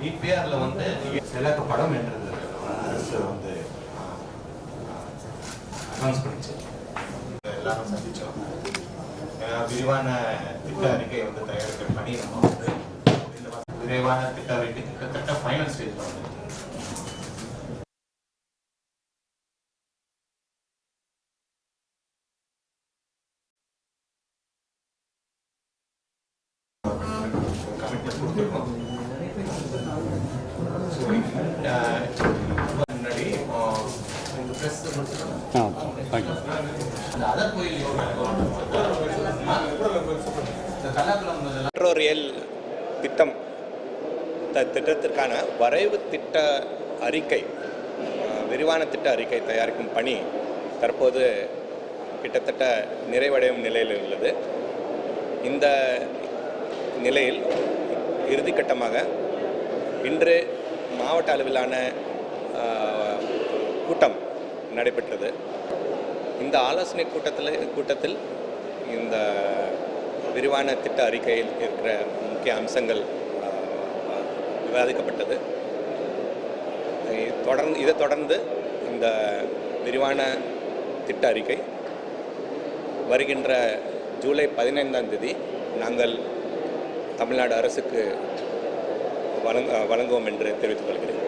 டிபிஆர்ல வந்து எல்லாருக்கும் படம் என்றது அரசு வந்து அனௌன்ஸ் பண்ணிச்சு எல்லாரும் சந்திச்சோம் விரிவான திட்ட அறிக்கை வந்து தயாரிக்கிற பணி நம்ம வந்து விரைவான திட்ட அறிக்கை கிட்டத்தட்ட ஃபைனல் ஸ்டேஜ்ல வந்து மெட்ரோ ரயில் திட்டம் த- திட்டத்திற்கான வரைவு திட்ட அறிக்கை விரிவான திட்ட அறிக்கை தயாரிக்கும் பணி தற்போது கிட்டத்தட்ட நிறைவடையும் நிலையில் உள்ளது. இந்த நிலையில் இறுதிக்கட்டமாக இன்று மாவட்ட அளவிலான கூட்டம் நடைபெற்றது. இந்த ஆலோசனை கூட்டத்தில் கூட்டத்தில் இந்த விரிவான திட்ட அறிக்கையில் இருக்கிற முக்கிய அம்சங்கள் விவாதிக்கப்பட்டது. தொடர்ந்து இதை தொடர்ந்து இந்த விரிவான திட்ட அறிக்கை வருகின்ற ஜூலை பதினைந்தாம் தேதி நாங்கள் தமிழ்நாடு அரசுக்கு வழங்க வழங்குவோம் என்று தெரிவித்துக் கொள்கிறேன்.